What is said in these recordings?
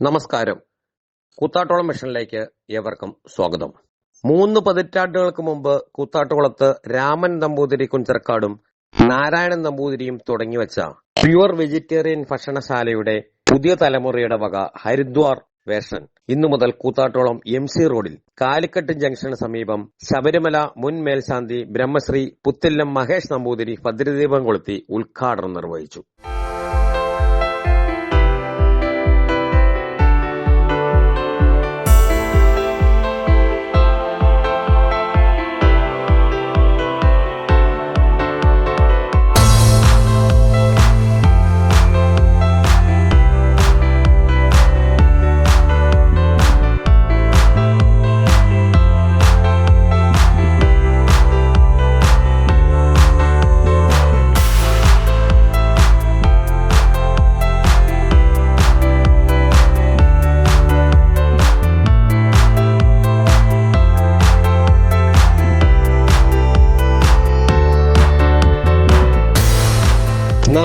നമസ്കാരം. കൂത്താട്ടോളം മിഷനിലേക്ക് ഏവർക്കും സ്വാഗതം. മൂന്ന് പതിറ്റാണ്ടുകൾക്ക് മുമ്പ് കൂത്താട്ടുകുളത്ത് രാമൻ നമ്പൂതിരി കുഞ്ചർക്കാടും നാരായണൻ നമ്പൂതിരിയും തുടങ്ങിവെച്ച പ്യുവർ വെജിറ്റേറിയൻ ഭക്ഷണശാലയുടെ പുതിയ തലമുറയുടെ വക ഹരിദ്വാർ വേഷൻ. ഇന്നു മുതൽ കൂത്താട്ടോളം എം സി റോഡിൽ കാലിക്കട്ട് ജംഗ്ഷന് സമീപം ശബരിമല മുൻ മേൽശാന്തി ബ്രഹ്മശ്രീ പുത്തില്ലം മഹേഷ് നമ്പൂതിരി ഭദ്രദീപം കൊളുത്തി ഉദ്ഘാടനം നിർവഹിച്ചു.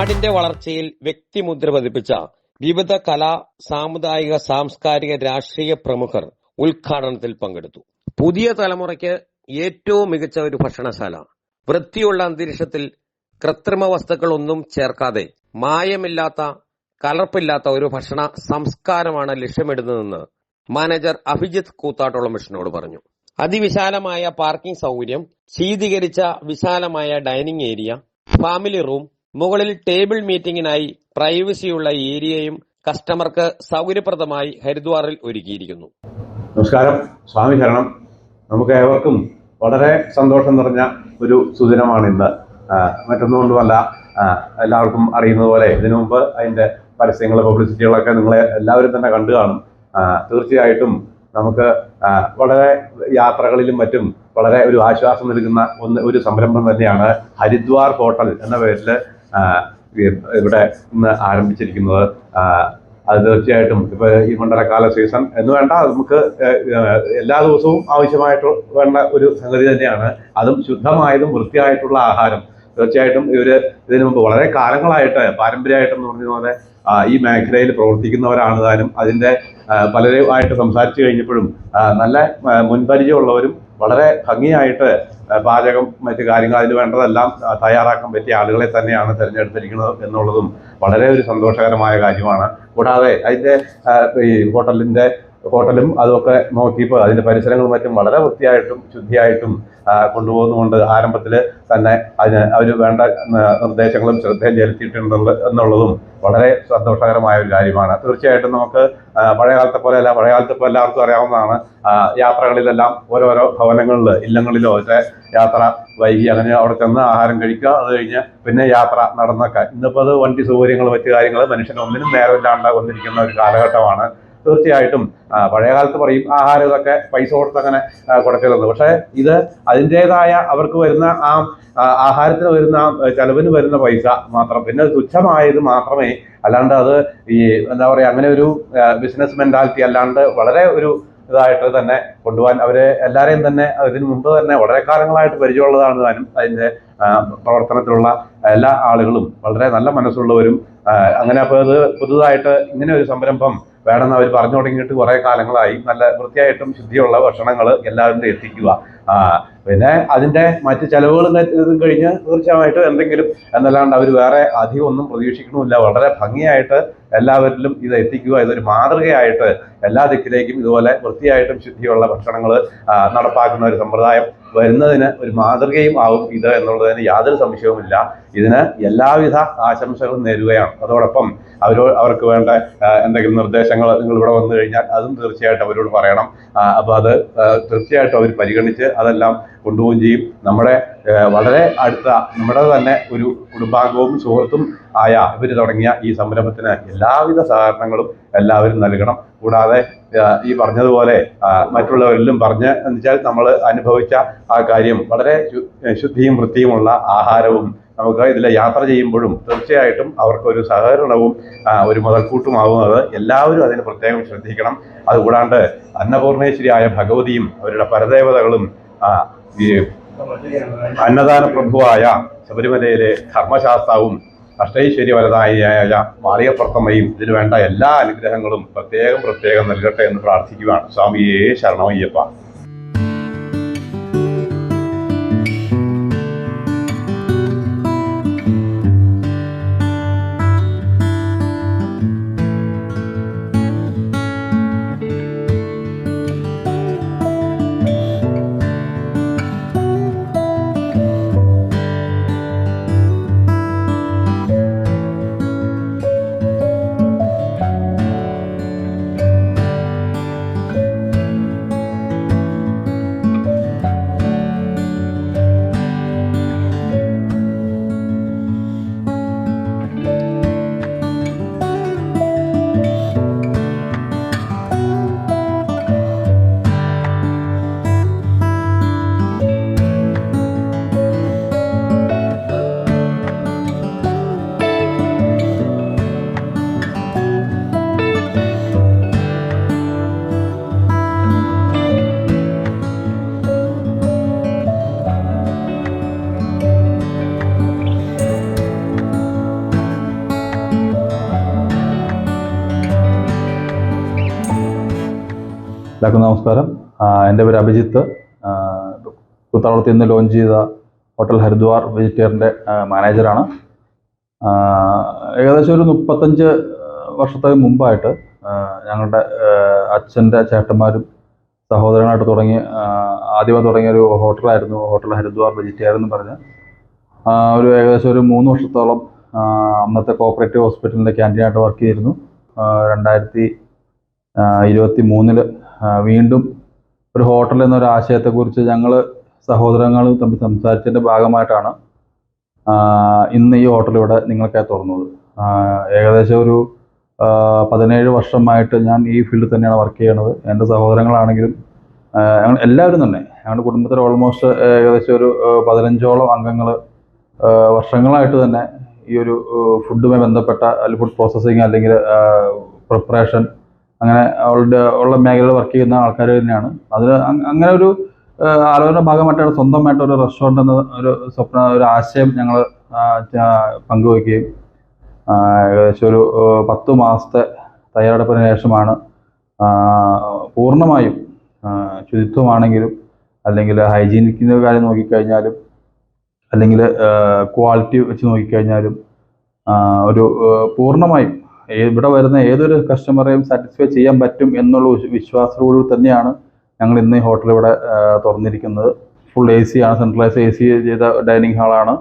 നാടിന്റെ വളർച്ചയിൽ വ്യക്തിമുദ്ര പതിപ്പിച്ച വിവിധ കലാ സാമുദായിക സാംസ്കാരിക രാഷ്ട്രീയ പ്രമുഖർ ഉദ്ഘാടനത്തിൽ പങ്കെടുത്തു. പുതിയ തലമുറയ്ക്ക് ഏറ്റവും മികച്ച ഒരു ഭക്ഷണശാല. വൃത്തിയുള്ള അന്തരീക്ഷത്തിൽ കൃത്രിമ വസ്തുക്കളൊന്നും ചേർക്കാതെ മായമില്ലാത്ത കലർപ്പില്ലാത്ത ഒരു ഭക്ഷണ സംസ്കാരമാണ് ലക്ഷ്യമിടുന്നതെന്ന് മാനേജർ അഭിജിത് കൂത്താട്ടുള്ള മിഷനോട് പറഞ്ഞു. അതിവിശാലമായ പാർക്കിംഗ് സൗകര്യം ശീതീകരിച്ച വിശാലമായ ഡൈനിങ് ഏരിയ ഫാമിലി റൂം മുകളിൽ ടേബിൾ മീറ്റിംഗിനായി പ്രൈവസിയുള്ള ഏരിയയും കസ്റ്റമർക്ക് സൗകര്യപ്രദമായി ഹരിദ്വാറിൽ ഒരുക്കിയിരിക്കുന്നു. നമസ്കാരം. സ്വാമി ശരണം. നമുക്ക് ഏവർക്കും വളരെ സന്തോഷം നിറഞ്ഞ ഒരു സുദിനമാണ് ഇന്ന്. മറ്റൊന്നുകൊണ്ടുമല്ല എല്ലാവർക്കും അറിയുന്നത് പോലെ ഇതിനു മുമ്പ് അതിന്റെ പരസ്യങ്ങൾ പബ്ലിസിറ്റികളൊക്കെ നിങ്ങളെ എല്ലാവരും തന്നെ കണ്ടു കാണും. തീർച്ചയായിട്ടും നമുക്ക് വളരെ യാത്രകളിലും മറ്റും വളരെ ഒരു ആശ്വാസം നൽകുന്ന ഒന്ന് ഒരു സംരംഭം തന്നെയാണ് ഹരിദ്വാർ ഹോട്ടൽ എന്ന പേരിൽ ഇവിടെ ഇന്ന് ആരംഭിച്ചിരിക്കുന്നത് അത് തീർച്ചയായിട്ടും ഇപ്പൊ ഈ മണ്ഡലകാല സീസൺ എന്ന് വേണ്ട നമുക്ക് എല്ലാ ദിവസവും ആവശ്യമായിട്ട് വേണ്ട ഒരു സംഗതി തന്നെയാണ്. അതും ശുദ്ധമായതും വൃത്തിയായിട്ടുള്ള ആഹാരം. തീർച്ചയായിട്ടും ഇവർ ഇതിനു മുമ്പ് വളരെ കാലങ്ങളായിട്ട് പാരമ്പര്യമായിട്ടെന്ന് പറഞ്ഞ പോലെ ഈ മേഖലയിൽ പ്രവർത്തിക്കുന്നവരാണ് താനും അതിന്റെ പലരുമായിട്ട് സംസാരിച്ചു കഴിഞ്ഞപ്പോഴും നല്ല മുൻപരിചയമുള്ളവരും വളരെ ഭംഗിയായിട്ട് പാചകം മറ്റു കാര്യങ്ങൾ അതിന് വേണ്ടതെല്ലാം തയ്യാറാക്കാൻ പറ്റിയ ആളുകളെ തന്നെയാണ് തിരഞ്ഞെടുത്തിരിക്കുന്നത് എന്നുള്ളതും വളരെ ഒരു സന്തോഷകരമായ കാര്യമാണ്. കൂടാതെ അതിന്റെ ഈ ഹോട്ടലിന്റെ ഹോട്ടലും അതുമൊക്കെ നോക്കിയപ്പോൾ അതിന്റെ പരിസരങ്ങളും മറ്റും വളരെ വൃത്തിയായിട്ടും ശുദ്ധിയായിട്ടും കൊണ്ടുപോകുന്നുകൊണ്ട് ആരംഭത്തിൽ തന്നെ അതിന് അവർ വേണ്ട നിർദ്ദേശങ്ങളും ശ്രദ്ധയും ചെലുത്തിയിട്ടുണ്ട് എന്നുള്ളതും വളരെ സന്തോഷകരമായ ഒരു കാര്യമാണ്. തീർച്ചയായിട്ടും നമുക്ക് പഴയകാലത്തെ പോലെ അല്ല പഴയകാലത്തെ പഴയ കാലത്ത് ഇപ്പോൾ എല്ലാവർക്കും അറിയാവുന്നതാണ്. യാത്രകളിലെല്ലാം ഓരോരോ ഭവനങ്ങളിൽ ഇല്ലങ്ങളിലോ ഒക്കെ യാത്ര വൈകി അങ്ങനെ അവിടെ ചെന്ന് ആഹാരം കഴിക്കുക അത് കഴിഞ്ഞ് പിന്നെ യാത്ര നടന്നൊക്കെ. ഇന്നിപ്പോൾ അത് വണ്ടി സൗകര്യങ്ങൾ മറ്റു കാര്യങ്ങൾ മനുഷ്യന് ഒന്നിനും നേരമില്ലാണ്ട് വന്നിരിക്കുന്ന ഒരു കാലഘട്ടമാണ്. തീർച്ചയായിട്ടും പഴയകാലത്ത് പഴയ കാലത്ത് പറയും ആഹാരം ഇതൊക്കെ പൈസ കൊടുത്ത് അങ്ങനെ കൊടുക്കരുത്. പക്ഷേ ഇത് അതിന്റെതായ അവർക്ക് വരുന്ന ആ ആഹാരത്തിന് വരുന്ന ചെലവിന് വരുന്ന പൈസ മാത്രം. പിന്നെ തുച്ഛമായത് മാത്രമേ അല്ലാണ്ട് അത് ഈ എന്താ പറയുക അങ്ങനെ ഒരു ബിസിനസ് മെന്റാലിറ്റി അല്ലാണ്ട് വളരെ ഒരു ഇതായിട്ട് തന്നെ കൊണ്ടുപോകാൻ അവരെ എല്ലാവരെയും തന്നെ ഇതിനു മുമ്പ് തന്നെ വളരെ കാലങ്ങളായിട്ട് പരിചയമുള്ളതാണ് താനും അതിന്റെ പ്രവർത്തനത്തിലുള്ള എല്ലാ ആളുകളും വളരെ നല്ല മനസ്സുള്ളവരും അങ്ങനെ അപ്പോൾ അത് പുതുതായിട്ട് ഇങ്ങനെ ഒരു സംരംഭം വേണമെന്ന് അവർ പറഞ്ഞു തുടങ്ങിയിട്ട് കുറേ കാലങ്ങളായി. നല്ല വൃത്തിയായിട്ടും ശുദ്ധിയുള്ള ഭക്ഷണങ്ങൾ എല്ലാവരും എത്തിക്കുക. പിന്നെ അതിന്റെ മറ്റ് ചെലവുകൾ ഇതും കഴിഞ്ഞ് തീർച്ചയായിട്ടും എന്തെങ്കിലും എന്നല്ലാണ്ട് അവർ വേറെ അധികം ഒന്നും പ്രതീക്ഷിക്കണമില്ല. വളരെ ഭംഗിയായിട്ട് എല്ലാവരിലും ഇത് എത്തിക്കുക. ഇതൊരു മാതൃകയായിട്ട് എല്ലാ ദിക്കിലേക്കും ഇതുപോലെ വൃത്തിയായിട്ടും ശുദ്ധിയുള്ള ഭക്ഷണങ്ങൾ നടപ്പാക്കുന്ന ഒരു സമ്പ്രദായം വരുന്നതിന് ഒരു മാതൃകയും ആവും ഇത് എന്നുള്ളതിന് യാതൊരു സംശയവുമില്ല. ഇതിന് എല്ലാവിധ ആശംസകളും നേരുകയാണ്. അതോടൊപ്പം അവരോ അവർക്ക് വേണ്ട എന്തെങ്കിലും നിർദ്ദേശങ്ങൾ നിങ്ങൾ ഇവിടെ വന്നു കഴിഞ്ഞാൽ അതും തീർച്ചയായിട്ടും അവരോട് പറയണം. അപ്പോൾ അത് തീർച്ചയായിട്ടും അവർ പരിഗണിച്ച് അതെല്ലാം കൊണ്ടുപോവുകയും ചെയ്യും. നമ്മുടെ വളരെ അടുത്ത നമ്മുടെ തന്നെ ഒരു കുടുംബാംഗവും സുഹൃത്തും ആയ ഇവർ തുടങ്ങിയ ഈ സംരംഭത്തിന് എല്ലാവിധ സഹകരണങ്ങളും എല്ലാവരും നൽകണം. കൂടാതെ ഈ പറഞ്ഞതുപോലെ മറ്റുള്ളവരിലും പറഞ്ഞ് എന്ന് വെച്ചാൽ നമ്മൾ അനുഭവിച്ച ആ കാര്യം വളരെ ശുദ്ധിയും വൃത്തിയുമുള്ള ആഹാരവും നമുക്ക് ഇതിൽ യാത്ര ചെയ്യുമ്പോഴും തീർച്ചയായിട്ടും അവർക്കൊരു സഹകരണവും ഒരു മുതൽക്കൂട്ടുമാവുന്നത് എല്ലാവരും അതിന് പ്രത്യേകം ശ്രദ്ധിക്കണം. അതുകൂടാണ്ട് അന്നപൂർണേശ്വരിയായ ഭഗവതിയും അവരുടെ പരദേവതകളും ഈ അന്നദാന പ്രഭുവായ ശബരിമലയിലെ ധർമ്മശാസ്താവും അഷ്ടൈശ്വര്യ വലതായ മാളികപ്പുറത്തമ്മയും ഇതിനു വേണ്ട എല്ലാ അനുഗ്രഹങ്ങളും പ്രത്യേകം പ്രത്യേകം നൽകട്ടെ എന്ന് പ്രാർത്ഥിക്കുകയാണ് സ്വാമിയെ ശരണമയ്യപ്പ. എല്ലാവർക്കും നമസ്കാരം. എന്റെ പേര് അഭിജിത്ത്. കുത്താവളത്തിൽ നിന്ന് ലോഞ്ച് ചെയ്ത ഹോട്ടൽ ഹരിദ്വാർ വെജിറ്റേറിയന്റെ മാനേജറാണ് ഏകദേശം ഒരു മുപ്പത്തഞ്ച് വർഷത്തെ മുമ്പായിട്ട് ഞങ്ങളുടെ അച്ഛന്റെ ചേട്ടന്മാരും സഹോദരനായിട്ട് തുടങ്ങി ആദ്യമായി ആദ്യമേ തുടങ്ങിയ ഒരു ഹോട്ടലായിരുന്നു ഹോട്ടൽ ഹരിദ്വാർ വെജിറ്റേറിയൻ എന്ന് പറഞ്ഞ്. ഒരു ഏകദേശം ഒരു മൂന്ന് വർഷത്തോളം അന്നത്തെ കോപ്പറേറ്റീവ് ഹോസ്പിറ്റലിന്റെ ക്യാന്റീനായിട്ട് വർക്ക് ചെയ്തിരുന്നു. രണ്ടായിരത്തി ഇരുപത്തി മൂന്നിൽ വീണ്ടും ഒരു ഹോട്ടൽ എന്നൊരു ആശയത്തെക്കുറിച്ച് ഞങ്ങൾ സഹോദരങ്ങൾ തമ്മിൽ സംസാരിച്ചതിന്റെ ഭാഗമായിട്ടാണ് ഇന്ന് ഈ ഹോട്ടൽ ഇവിടെ നിങ്ങൾക്കായി തുറന്നത്. ഏകദേശം ഒരു പതിനേഴ് വർഷമായിട്ട് ഞാൻ ഈ ഫീൽഡിൽ തന്നെയാണ് വർക്ക് ചെയ്യണത് എന്റെ സഹോദരങ്ങളാണെങ്കിലും ഞങ്ങൾ എല്ലാവരും തന്നെ ഞങ്ങളുടെ കുടുംബത്തിൽ ഓൾമോസ്റ്റ് ഏകദേശം ഒരു പതിനഞ്ചോളം അംഗങ്ങൾ വർഷങ്ങളായിട്ട് തന്നെ ഈ ഒരു ഫുഡുമായി ബന്ധപ്പെട്ട അല്ലെങ്കിൽ ഫുഡ് പ്രോസസ്സിങ് അല്ലെങ്കിൽ പ്രിപ്പറേഷൻ അങ്ങനെ അവളുടെ ഉള്ള മേഖലയിൽ വർക്ക് ചെയ്യുന്ന ആൾക്കാർ തന്നെയാണ്. അതിൽ അങ്ങനെ ഒരു ആലോചന ഭാഗമായിട്ടാണ് സ്വന്തമായിട്ട് ഒരു റെസ്റ്റോറന്റ് എന്ന ഒരു സ്വപ്ന ഒരു ആശയം ഞങ്ങൾ പങ്കുവയ്ക്കുകയും ഏകദേശം ഒരു പത്ത് മാസത്തെ തയ്യാറെടുപ്പിന് ശേഷമാണ് പൂർണമായും ശുചിത്വമാണെങ്കിലും അല്ലെങ്കിൽ ഹൈജീനിക്കിന്റെ കാര്യം നോക്കിക്കഴിഞ്ഞാലും അല്ലെങ്കിൽ ക്വാളിറ്റി വെച്ച് നോക്കിക്കഴിഞ്ഞാലും ഒരു പൂർണമായും ഇവിടെ വരുന്ന ഏതൊരു കസ്റ്റമറെയും സാറ്റിസ്ഫൈ ചെയ്യാൻ പറ്റും എന്നുള്ള വിശ്വ- വിശ്വാസത്തോടു തന്നെയാണ് ഞങ്ങൾ ഇന്ന് ഈ ഹോട്ടൽ ഇവിടെ തുറന്നിരിക്കുന്നത്. ഫുൾ എ സി ആണ് സെൻട്രലൈസ് എ സി ചെയ്ത ഡൈനിങ് ഹാളാണ്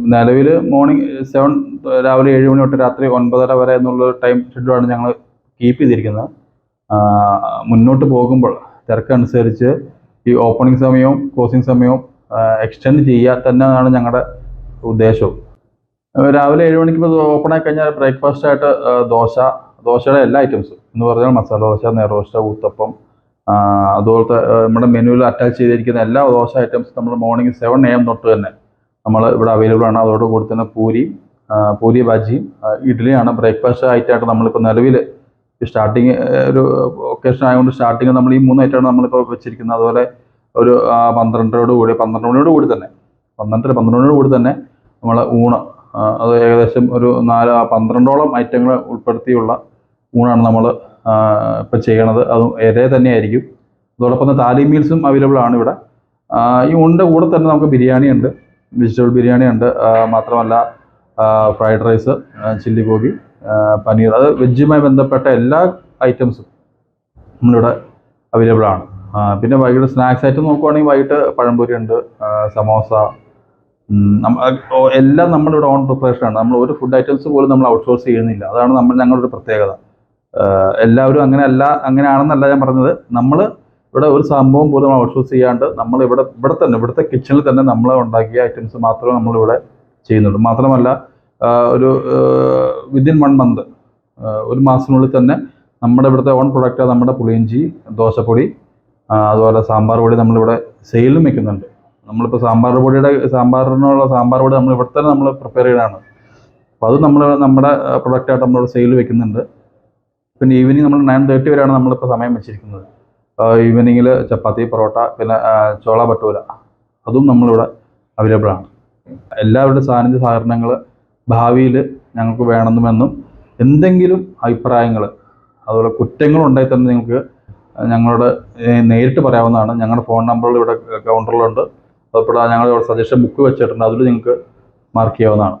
നിലവിൽ മോർണിംഗ് സെവൻ രാവിലെ ഏഴ് മണി തൊട്ട് രാത്രി ഒൻപതര വരെ എന്നുള്ള ടൈം ഷെഡ്യൂളാണ് ഞങ്ങൾ കീപ്പ് ചെയ്തിരിക്കുന്നത്. മുന്നോട്ട് പോകുമ്പോൾ തിരക്കനുസരിച്ച് ഈ ഓപ്പണിംഗ് സമയവും ക്ലോസിംഗ് സമയവും എക്സ്റ്റെൻഡ് ചെയ്യാത്തന്നെ ഞങ്ങളുടെ ഉദ്ദേശവും. രാവിലെ ഏഴ് മണിക്ക് ഓപ്പൺ ആയി കഴിഞ്ഞാൽ ബ്രേക്ക്ഫാസ്റ്റ് ആയിട്ട് ദോശ ദോശയുടെ എല്ലാ ഐറ്റംസും എന്ന് പറഞ്ഞാൽ മസാല ദോശ നെറോസ്റ്റ ഊത്തപ്പം അതുപോലത്തെ നമ്മുടെ മെനുവിൽ അറ്റാച്ച് ചെയ്തിരിക്കുന്ന എല്ലാ ദോശ ഐറ്റംസ് നമ്മൾ മോർണിംഗ് സെവൻ എ എം തൊട്ട് തന്നെ നമ്മൾ ഇവിടെ അവൈലബിൾ ആണ്. അതോടുകൂടി തന്നെ പൂരി പൂരി ബജിയും ഇഡ്ഡലിയാണ് ബ്രേക്ക്ഫാസ്റ്റ് ആയിട്ടായിട്ട് നമ്മളിപ്പോൾ നിലവിൽ സ്റ്റാർട്ടിങ് ഒരു ഒക്കേഷൻ ആയതുകൊണ്ട് സ്റ്റാർട്ടിങ് നമ്മൾ ഈ മൂന്ന് ഐറ്റമാണ് നമ്മളിപ്പോൾ വെച്ചിരിക്കുന്നത്. അതുപോലെ ഒരു പന്ത്രണ്ടരയോട് കൂടി പന്ത്രണ്ട് മണിയോട് കൂടി തന്നെ പന്ത്രണ്ടര മണിയോട് കൂടി തന്നെ നമ്മൾ ഊണ് അത് ഏകദേശം ഒരു നാല് പന്ത്രണ്ടോളം ഐറ്റങ്ങൾ ഉൾപ്പെടുത്തിയുള്ള ഊണാണ് നമ്മൾ ഇപ്പോൾ ചെയ്യണത്. അതും ഇരേ തന്നെയായിരിക്കും. അതോടൊപ്പം തന്നെ താലി മീൽസും അവൈലബിൾ ആണ് ഇവിടെ. ഈ ഊണിന്റെ കൂടെ തന്നെ നമുക്ക് ബിരിയാണി ഉണ്ട്. വെജിറ്റബിൾ ബിരിയാണി ഉണ്ട്. മാത്രമല്ല fried rice chilli gobi paneer അത് വെജുമായി ബന്ധപ്പെട്ട എല്ലാ ഐറ്റംസും നമ്മളിവിടെ അവൈലബിൾ ആണ്. പിന്നെ വൈകിട്ട് സ്നാക്സ് ആയിട്ട് നോക്കുവാണെങ്കിൽ വൈകിട്ട് പഴംപൊരി ഉണ്ട്. സമോസ എല്ലാം നമ്മുടെ ഇവിടെ ഓൺ പ്രിപ്പറേഷൻ ആണ്. നമ്മൾ ഒരു ഫുഡ് ഐറ്റംസ് പോലും നമ്മൾ ഔട്ട്സോഴ്സ് ചെയ്യുന്നില്ല. അതാണ് നമ്മൾ ഞങ്ങളുടെ ഒരു പ്രത്യേകത. എല്ലാവരും അങ്ങനെ അല്ല അങ്ങനെ ആണെന്നല്ല ഞാൻ പറഞ്ഞത്. നമ്മൾ ഇവിടെ ഒരു സംഭവം പോലും നമ്മൾ ഔട്ട്സോഴ്സ് ചെയ്യാണ്ട് നമ്മൾ ഇവിടെ ഇവിടെ തന്നെ ഇവിടുത്തെ കിച്ചണിൽ തന്നെ നമ്മൾ ഉണ്ടാക്കിയ ഐറ്റംസ് മാത്രമേ നമ്മളിവിടെ ചെയ്യുന്നുള്ളൂ. മാത്രമല്ല ഒരു വിതിൻ വൺ മന്ത് ഒരു മാസത്തിനുള്ളിൽ തന്നെ നമ്മുടെ ഇവിടുത്തെ ഓൺ പ്രൊഡക്റ്റ് നമ്മുടെ പുളിയിഞ്ചി ദോശപ്പൊടി അതുപോലെ സാമ്പാർ പൊടി നമ്മളിവിടെ സെയിലും വെക്കുന്നുണ്ട്. നമ്മളിപ്പോൾ സാമ്പാർ പൊടിയുടെ സാമ്പാറിനുള്ള സാമ്പാർ പൊടി നമ്മൾ ഇവിടെ തന്നെ നമ്മൾ പ്രിപ്പയർ ചെയ്യണതാണ് അപ്പോൾ അത് നമ്മൾ നമ്മുടെ പ്രൊഡക്റ്റായിട്ട് നമ്മൾ സെയിൽ വെക്കുന്നുണ്ട്. പിന്നെ ഈവനിങ് നമ്മൾ നയൻ തേർട്ടി വരെയാണ് നമ്മളിപ്പോൾ സമയം വെച്ചിരിക്കുന്നത്. ഈവനിങ്ങിൽ ചപ്പാത്തി പൊറോട്ട പിന്നെ ചോള ഭട്ടൂര അതും നമ്മളിവിടെ അവൈലബിൾ ആണ്. എല്ലാവരുടെ സാന്നിധ്യ സഹകരണങ്ങൾ ഭാവിയിൽ ഞങ്ങൾക്ക് വേണമെന്നുമെന്നും എന്തെങ്കിലും അഭിപ്രായങ്ങൾ അതുപോലെ ഉണ്ടായി തന്നെ നിങ്ങൾക്ക് ഞങ്ങളോട് നേരിട്ട് പറയാവുന്നതാണ്. ഞങ്ങളുടെ ഫോൺ നമ്പറുകൾ ഇവിടെ കൗണ്ടറിലുണ്ട് അതുപോലെ ഞങ്ങൾ സജഷൻ ബുക്ക് വെച്ചിട്ടുണ്ട്. അതിൽ നിങ്ങൾക്ക് മാർക്ക് ചെയ്യാവുന്നതാണ്.